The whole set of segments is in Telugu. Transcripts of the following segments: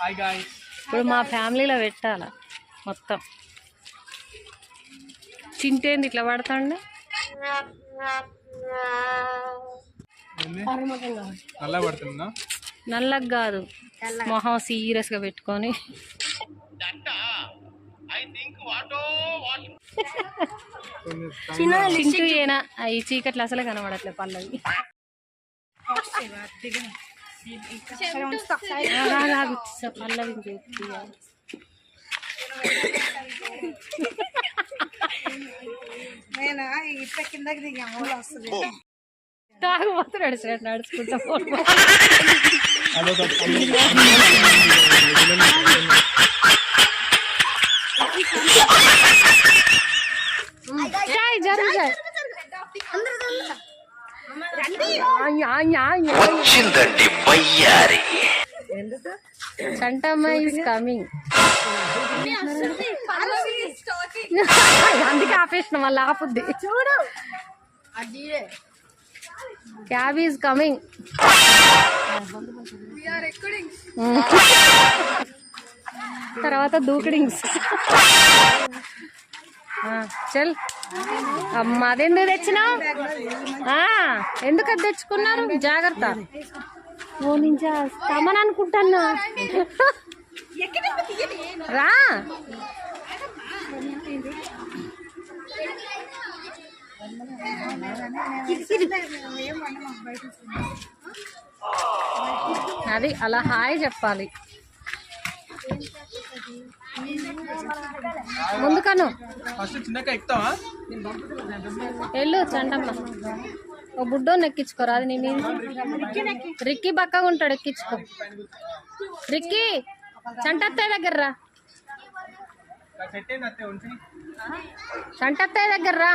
హాయ్ గాయ్స్ ఇప్పుడు మా ఫ్యామిలీలో పెట్టాల? మొత్తం. చింటేంది ఇట్లా పడతాండి? నల్ల పడుతుందా? నల్లగా కాదు. మొహం సీరియస్గా పెట్టుకొని. చింటూ ఏనా? ఈ చీకట్లు అసలే కనబడట్లే పల్లవి. నేను ఇట్లా కిందకి దిగా ఊళ్ళో వస్తుంది తాగుబోతు నడిచినట్టు నడుచుకుంటా ఫోన్ అదొక చాయ్ జరుగు చాయ్ ఆయ్, ఆయ్, ఆయ్, ఆయ్. వచ్చిందండి వయ్యారి. చంటమ్మ ఈస్ కమింగ్ అందుకే ఆపేసిన మళ్ళీ ఆపుద్ది. చూడు. క్యాబ్ ఈజ్ కమింగ్ తర్వాత దూకిడింగ్స్. చల్. అమ్మ అదెందుకు తెచ్చినావు? ఎందుకు అది తెచ్చుకున్నారు? జాగ్రత్త. ఓ నేను తమని అనుకుంటాను రా. అది అలా హాయ్ చెప్పాలి. ముందుకను ఫస్ట్ ఎక్కుతావా? వెళ్ళు చండమ్మ ఓ బుడ్డో ఎక్కించుకోరా అది నీ మీద. రిక్కీ బక్కగా ఉంటాడు ఎక్కించుకో. రిక్కీ చంటత్తయ్య దగ్గర రా. సెట్ అయింది అత్తే ఉంచి చంటత్తయ్య దగ్గర రా.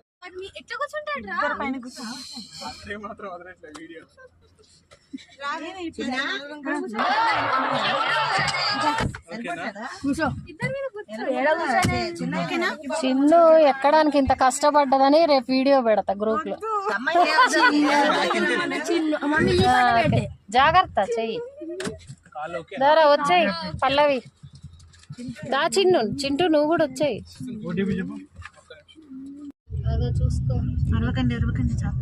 మాత్రం వీడియో. చిన్ను ఎక్కడానికి ఇంత కష్టపడ్డదని రేపు వీడియో పెడతా గ్రూప్లో. జాగ్రత్త చెయ్యి. దారా వచ్చేయి. పల్లవి. దా చిన్ను. చింటూ నువ్వు కూడా వచ్చేయి. చెప్పు చూసుకో. అరవకండి అరవకండి చేస్తాం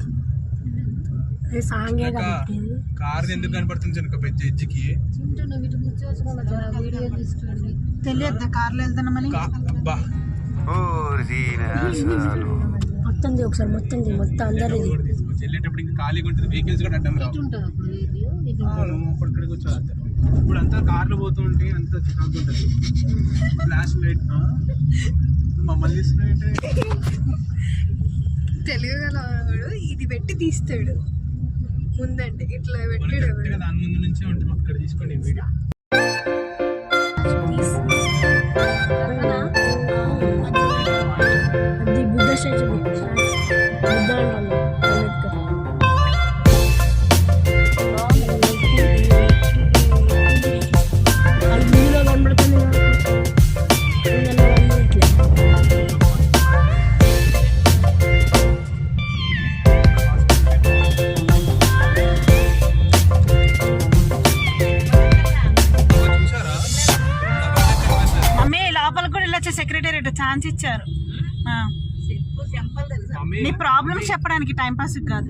కార్ ఎందుకు కనపడుతుంది జనక పెద్ద తీసుకోండి. తెలియద్దా? కార్లో వెళ్తున్నామని అబ్బా మొత్తం ఒకసారి మొత్తం మొత్తం తీసుకొచ్చి వెళ్ళేటప్పుడు ఇంకా ఖాళీగా ఉంటుంది. వెహికల్స్ కూడా అడ్డం రావు. ఇక్కడికి వచ్చారు ఇప్పుడు అంతా కార్లు పోతుంటే అంత చికాకు ఉంటుంది. ఫ్లాష్ లైట్ మమ్మల్ని తీసుకున్నాయంటే తెలియగలవాడు ఇది పెట్టి తీస్తాడు. ముందంటే ఇట్లా పెట్టాడు ఎవడు దాని ముందు నుంచే ఉంటుంది అక్కడ తీసుకోండి ఈ వీడియో. అది బుద్ధ స్టాచ్యూ బుద్ధ చూసారా వెళ్ళొచ్చే సెక్రటేరియట్ ఛాన్స్ ఇచ్చారు. నీ ప్రాబ్లమ్స్ చెప్పడానికి టైం పాస్ కాదు.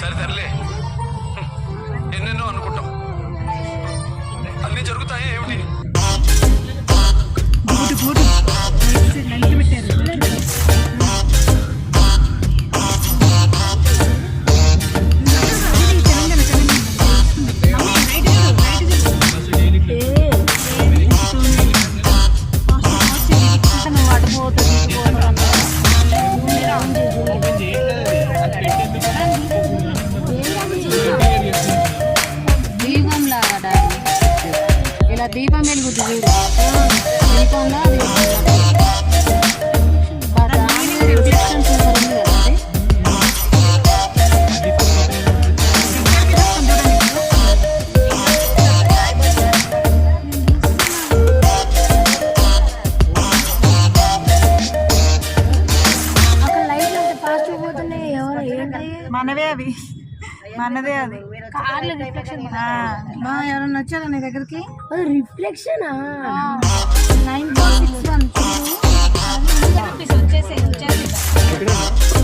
సరే సర్లే. ఎన్నెన్నో అనుకుంటాం. అన్ని జరుగుతాయి ఏమిటి? మనదే అది. కార్లు రిఫ్లెక్షన్ ఆ, మా ఎవరన్నా వచ్చారా నీ దగ్గరికి? అది రిఫ్లెక్షనా నైన్ వచ్చేసి వచ్చేసి